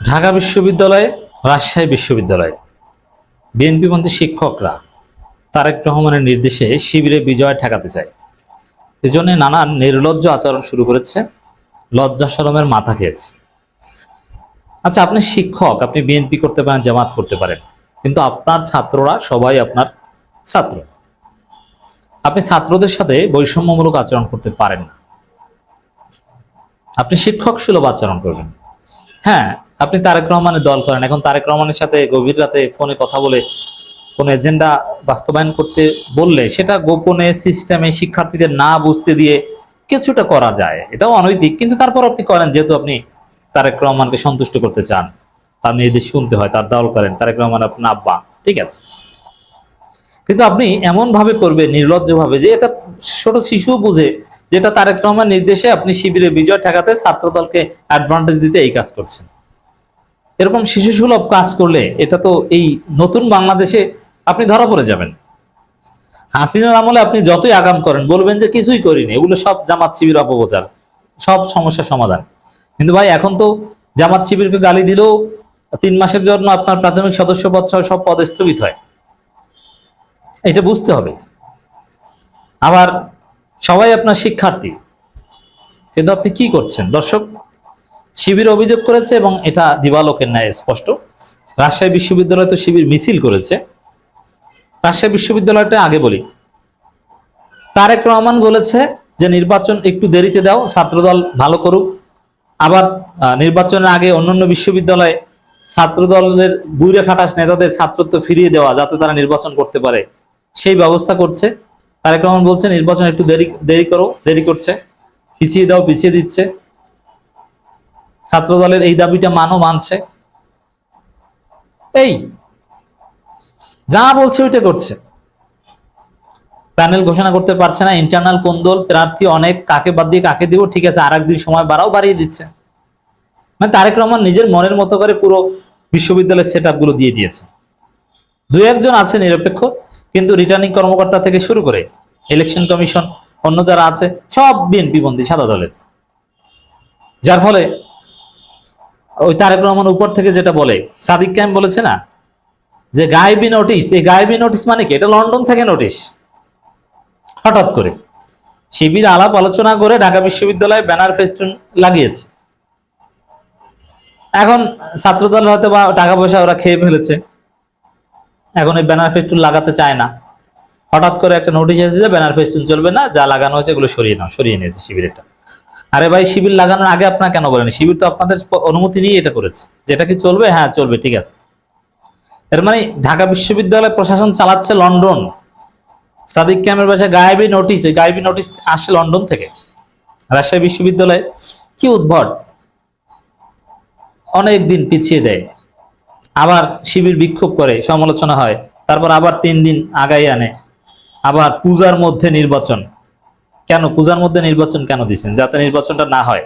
ঢাকা বিশ্ববিদ্যালয়ে, রাজশাহী বিশ্ববিদ্যালয়ে। বিএনপিপন্থী শিক্ষকরা তারেক রহমানের নির্দেশে শিবিরে বিজয় ঠেকাতে চায়। এজন্য নানান নির্লজ্জ আচরণ শুরু করেছে, লজ্জা শরমের মাথা খেয়েছে। আচ্ছা আপনি শিক্ষক, আপনি বিএনপি করতে পারেন, জামাত করতে পারেন, কিন্তু আপনার ছাত্ররা সবাই আপনার ছাত্র। আপনি ছাত্রদের সাথে বৈষম্যমূলক আচরণ করতে পারেন না। আপনি শিক্ষক সুলভ আচরণ করবেন। হ্যাঁ আপনি তারেক রহমানের দল করেন। এখন তারেক রহমানের সাথে গভীর রাতে ফোনে কথা বলে কোন এজেন্ডা বাস্তবায়ন করতে বললে সেটা গোপনে সিস্টেমে শিক্ষার্থীদের না বুঝতে দিয়ে কিছুটা করা যায়। এটাও অনৈতিক, কিন্তু তারপর আপনি করেন, যেহেতু আপনি তারেক রহমানকে সন্তুষ্ট করতে চান। তার নির্দেশ শুনতে হয়, তার দল করেন, তারেক রহমান আপনার আব্বা, ঠিক আছে? কিন্তু আপনি এমন ভাবে করবে নির্লজ্জ ভাবে যে এটা ছোট শিশু বুঝে, যেটা তারেক রহমান নির্দেশে আপনি শিবিরে বিজয় ঠেকাতে ছাত্র দলকে অ্যাডভান্টেজ দিতে এই কাজ করছেন। এরকম শিশু সুলভ কাজ করলে এটা তো এই নতুন বাংলাদেশে আপনি ধরা পড়ে যাবেন। হাসিনার আমলে আপনি যতই আগাম করেন, বলবেন যে কিছুই করিনি, এগুলো সব জামাত শিবির অপপ্রচার, সব সমস্যার সমাধান। কিন্তু ভাই, এখন তো জামাত শিবিরকে গালি দিলেও তিন মাসের জন্য আপনার প্রাথমিক সদস্য পদ সহ সব পদ স্থগিত হয়। এটা বুঝতে হবে। আবার সবাই আপনার শিক্ষার্থী, কিন্তু আপনি কি করছেন? দর্শক শিবির অভিযোগ করেছে এবং এটা দিবালোকের ন্যায় স্পষ্ট। রাজশাহী বিশ্ববিদ্যালয় তো শিবির মিছিল করেছে। রাজশাহী বিশ্ববিদ্যালয়টা আগে বলি। তারেক রহমান বলেছে যে, নির্বাচন একটু দেরিতে দাও, ছাত্রদল ভালো করুক। আবার নির্বাচনের আগে অন্যান্য বিশ্ববিদ্যালয়ে ছাত্রদলের বুড়ে খাটাস নেতাদের ছাত্রত্ব ফিরিয়ে দেওয়া যাতে তারা নির্বাচন করতে পারে, সেই ব্যবস্থা করছে। তারেক রহমান বলছে, নির্বাচন একটু দেরি দেরি করো, দেরি করছে। পিছিয়ে দাও, পিছিয়ে দিচ্ছে। ছাত্রদলের এই দাবিটা মানো মানছে। এই, যা বলছে ওইটা করছে। প্যানেল ঘোষণা করতে পারছে না ইন্টারনাল কোন্দল প্রার্থী অনেক, কাকে বাদ দিয়ে কাকে দিব, ঠিক আছে আর একদিন সময় বাড়াও, বাড়িয়ে দিচ্ছে। মানে তারেক রহমান নিজের মনের মতো করে পুরো বিশ্ববিদ্যালয়ের সেটগুলো দিয়ে দিয়েছে। দুই একজন আছে নিরপেক্ষ, কিন্তু রিটার্নিং কর্মকর্তা থেকে শুরু করে ইলেকশন কমিশন অন্য যারা আছে, সব বিএনপি বন্দী সাদা দলের। যার ফলে ওই তারেক রহমান উপর থেকে যেটা বলে, সাদিক ক্যাম্প বলেছে না? যে গায়েবী নোটিশ এই গায়েবী নোটিশ মানে কি? এটা লন্ডন থেকে নোটিশ হঠাৎ করে। শিবির আলাপ আলোচনা করে ঢাকা বিশ্ববিদ্যালয়ে ব্যানার ফেস্টুন লাগিয়েছে। এখন ছাত্রদল হয়তো বা টাকা পয়সা ওরা খেয়ে ফেলেছে। এখন এই ব্যানার ফেস্টুন লাগাতে চায় না। হঠাৎ করে একটা নোটিশ এসেছে যে ব্যানার ফেস্টুন চলবে না, যা লাগানো হয়েছে এগুলো সরিয়ে নাও, সরিয়ে নিয়েছে শিবিরেরটা। আরে ভাই, শিবির লাগানোর আগে আপনার কেন বলেন? শিবির তো আপনাদের অনুমতি নিয়ে এটা করেছে। যেটা কি চলবে? হ্যাঁ চলবে, ঠিক আছে। এর মানে ঢাকা বিশ্ববিদ্যালয় প্রশাসন চালাচ্ছে লন্ডন। সাদিক ক্যামের বাসায় গায়েবী নোটিশ গায়েবী নোটিশ আসে লন্ডন থেকে। রাজশাহী বিশ্ববিদ্যালয় কি উদ্ভট? অনেক দিন পিছিয়ে দেয়। আবার শিবির বিক্ষোভ করে, সমালোচনা হয়। তারপর আবার তিন দিন আগাই আনে। আবার পূজার মধ্যে নির্বাচন। কেন পূজার মধ্যে নির্বাচন কেন দিচ্ছেন যাতে নির্বাচনটা না হয়।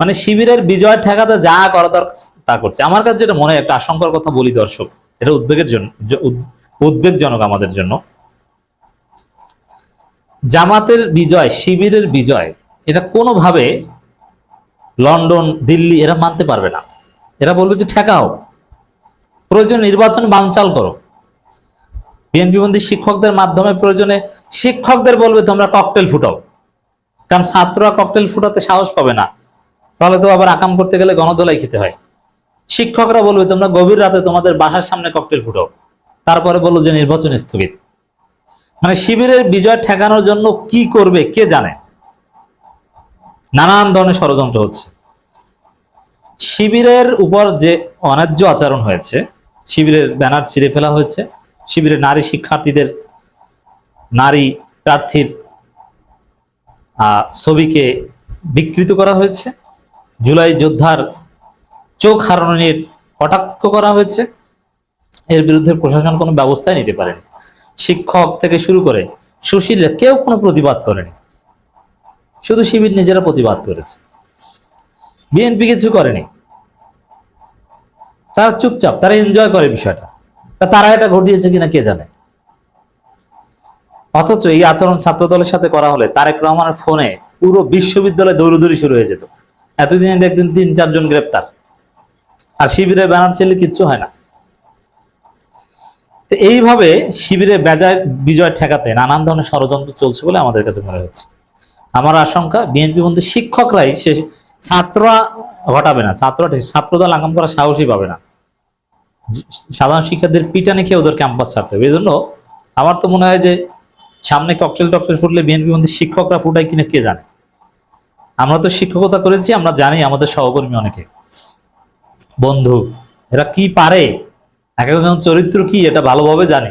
মানে শিবিরের বিজয় ঠেকাতে যা করা দরকার তা করছে। আমার কাছে যেটা মনে একটা আশঙ্কার কথা বলি দর্শক, এটা উদ্বেগের জন্য উদ্বেগজনক আমাদের জন্য। জামাতের বিজয়, শিবিরের বিজয়, এটা কোনোভাবে লন্ডন, দিল্লি, এরা মানতে পারবে না। এরা বলবে যে ঠেকাও। প্রয়োজন নির্বাচন বানচাল করো। বিএনপি বন্দী শিক্ষকদের মাধ্যমে প্রয়োজনে শিক্ষকদের বলবে, তোমরা ককটেল ফুটাও। কারণ ছাত্ররা ককটেল ফুটাতে সাহস পাবে না। তাহলে তো আবার আকাম করতে গেলে গণদোলাই খেতে হয়। শিক্ষকরা বলবে, তোমরা গভীর রাতে তোমাদের বাসার সামনে ককটেল ফুটাও। তারপরে বলল যে, নির্বাচন স্থগিত। মানে শিবিরের বিজয় ঠেকানোর জন্য কি করবে, কে জানে? নানান ধরনের ষড়যন্ত্র হচ্ছে। শিবিরের উপর যে অন্যায্য আচরণ হয়েছে, শিবিরের ব্যানার ছিঁড়ে ফেলা হয়েছে, শিবিরের নারী শিক্ষার্থীদের নারী প্রার্থীর ছবিকে বিকৃত করা হয়েছে। জুলাই যোদ্ধার চোখ হারানোর কটাক্ষ করা হয়েছে। এর বিরুদ্ধে প্রশাসন কোনো ব্যবস্থাই নিতে পারেনি। শিক্ষক থেকে শুরু করে সুশীল কেউ কোনো প্রতিবাদ করেনি। শুধু শিবির নিজেরা প্রতিবাদ করেছে। বিএনপি কিছু করেনি। তারা চুপচাপ, তারা এনজয় করে বিষয়টা। তারা এটা ঘটিয়েছে কিনা কে জানে? অথচ এই আচরণ ছাত্র দলের সাথে করা হলে তারেক রহমানের ফোনে পুরো বিশ্ববিদ্যালয়ে দৌড়দৌড়ি শুরু হয়ে যেত। এতদিনে দেখবেন তিন চারজন গ্রেপ্তার। আর শিবিরে ব্যানার ছেলে কিচ্ছু হয় না। তো এইভাবে শিবিরে বেজায় বিজয় ঠেকাতে নানান ধরনের ষড়যন্ত্র চলছে বলে আমাদের কাছে মনে হচ্ছে। আমার আশঙ্কা, বিএনপি বন্ধু শিক্ষকরাই সে ছাত্ররা ঘটাবে না। ছাত্র ছাত্রদল আগাম করার সাহসই পাবে না। সাধারণ শিক্ষার্থীদের পিটানে খেয়ে ওদের ক্যাম্পাস ছাড়তে হবে। এই জন্য আমার তো মনে হয় যে সামনে ককটেল টকটেল ফুটলে বিএনপি বন্ধু শিক্ষকরা ফুটায় কিনা কে জানে? আমরা তো শিক্ষকতা করেছি, আমরা জানি আমাদের সহকর্মী অনেকে। বন্ধু, এরা কি পারে? এক একজন চরিত্র কি, এটা ভালোভাবে জানে।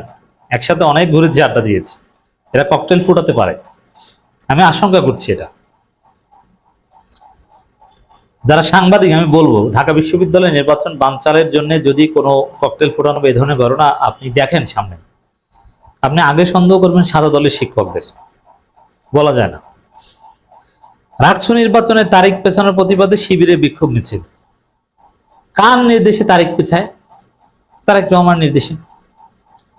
একসাথে অনেক ঘুরেছি আড্ডা দিয়েছি। এরা ককটেল ফুটাতে পারে। আমি আশঙ্কা করছি এটা। যারা সাংবাদিক, আমি বলব, ঢাকা বিশ্ববিদ্যালয় নির্বাচন বানচালের জন্য যদি কোনো ককটেল ফুটানো এই ধরনের ঘটনা আপনি দেখেন সামনে আপনি আগে সন্দেহ করবেন সাদা দলের শিক্ষকদের। বলা যায় না। রাকসু নির্বাচনের তারিখ পেছানোর প্রতিবাদে শিবিরে বিক্ষোভ মিছিল। কার নির্দেশে তারিখ পেছায়? তারেক রহমান নির্দেশে।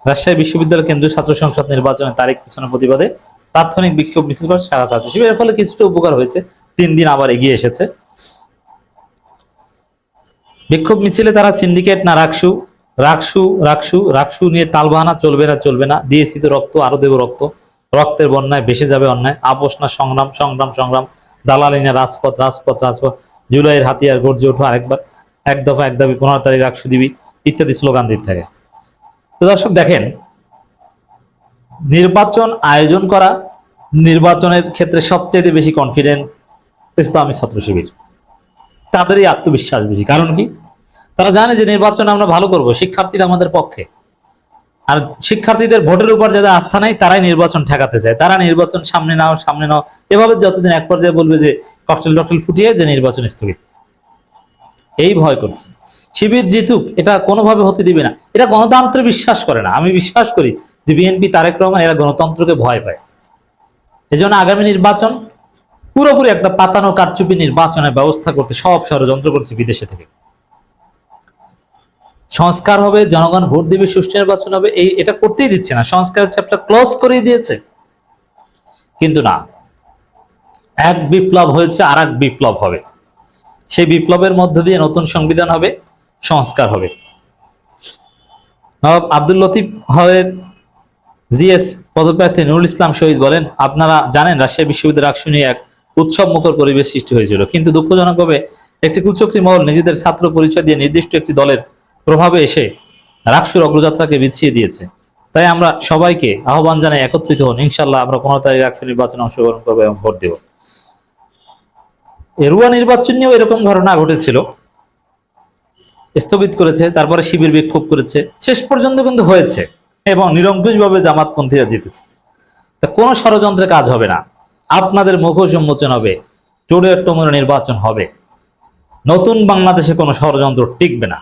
রাজশাহী বিশ্ববিদ্যালয় কেন্দ্রীয় ছাত্র সংসদ নির্বাচনের তারিখ পেছানোর প্রতিবাদে তাৎক্ষণিক বিক্ষোভ মিছিল করে সারা ছাত্র শিবিরের ফলে কিছুটা উপকার হয়েছে। তিন দিন আবার এগিয়ে এসেছে। বিক্ষোভ মিছিলে তারা সিন্ডিকেট না রাকসু রাকসু রাকসু রাকসু নিয়ে তালবাহানা চলবে না চলবে না। দিয়েছি তো রক্ত, আরও দেব রক্ত। রক্তের বন্যায় ভেসে যাবে অন্যায়। আপোষ না, সংগ্রাম সংগ্রাম সংগ্রাম। দালালি না, রাজপথ রাজপথ রাজপথ। জুলাইয়ের হাতিয়ার, গর্জে ওঠো আরেকবার। এক দফা, এক দাবি, পনেরো তারিখ রাকসু দিবি। ইত্যাদি স্লোগান দিতে থাকে। তো দর্শক, দেখেন, নির্বাচন আয়োজন করা নির্বাচনের ক্ষেত্রে সবচেয়ে বেশি কনফিডেন্ট ইসলামী ছাত্র শিবির তাদেরই আত্মবিশ্বাস বেশি। কারণ কি? তারা জানে যে নির্বাচন আমরা ভালো করব, শিক্ষার্থীরা আমাদের পক্ষে। আর শিক্ষার্থীদের ভোটের উপর যাদের আস্থা নাই, তারাই নির্বাচন ঠেকাতে চায়। তারা নির্বাচন সামনে নাও সামনে নাও। এভাবে যতদিন এক পর্যায়ে বলবে যে ককটেল টকটেল ফুটিয়ে যে নির্বাচন স্থগিত। এই ভয় করছে। শিবির জিতুক, এটা কোনোভাবে হতে দিবে না। এটা গণতন্ত্রে বিশ্বাস করে না। আমি বিশ্বাস করি যে বিএনপি, তারেক রহমান, এরা গণতন্ত্রকে ভয় পায়। এজন্য আগামী নির্বাচন পুরোপুরি একটা পাতানো কারচুপি নির্বাচনের ব্যবস্থা করতে সব ষড়যন্ত্র করছে বিদেশে থেকে। সংস্কার হবে, জনগণ ভোট দিবে, সুষ্ঠু নির্বাচন হবে, এই এটা করতেই দিচ্ছে না। সংস্কারের চ্যাপ্টার ক্লোজ করেই দিয়েছে। কিন্তু না, এক বিপ্লব হয়েছে আর এক বিপ্লব হবে। সেই বিপ্লবের মধ্য দিয়ে নতুন সংবিধান হবে, সংস্কার হবে। নবাব আব্দুল লতিফ হলের জিএস পদপ্রার্থী নুরুল ইসলাম শহীদ বলেন, আপনারা জানেন রাজশাহী বিশ্ববিদ্যালয় আকশু নিয়ে এক উৎসব মুখর পরিবেশ সৃষ্টি হয়েছিল। কিন্তু দুঃখজনকভাবে একটি কুচক্রী মহল নিজেদের ছাত্র পরিচয় দিয়ে নির্দিষ্ট একটি দলের প্রভাবে এসে রাকসুর অগ্রযাত্রাকে বিছিয়ে দিয়েছে। তাই আমরা সবাইকে আহ্বান জানাই, একত্রিত হন ইনশাল্লাহ আমরা পনেরো তারিখ রাকসু নির্বাচনে অংশগ্রহণ করব এবং ভোট দেব। এরুয়া নির্বাচন নিয়েও এরকম ঘটনা ঘটেছিল। স্থগিত করেছে, তারপরে শিবির বিক্ষোভ করেছে। শেষ পর্যন্ত কিন্তু হয়েছে এবং নিরঙ্কুশভাবে জামাতপন্থীরা জিতেছে। তা কোনো ষড়যন্ত্রের কাজ হবে না। আপনাদের মুখোশ উন্মোচন হবে টোডের টোমর নির্বাচন হবে। নতুন বাংলাদেশে কোনো ষড়যন্ত্র টিকবে না।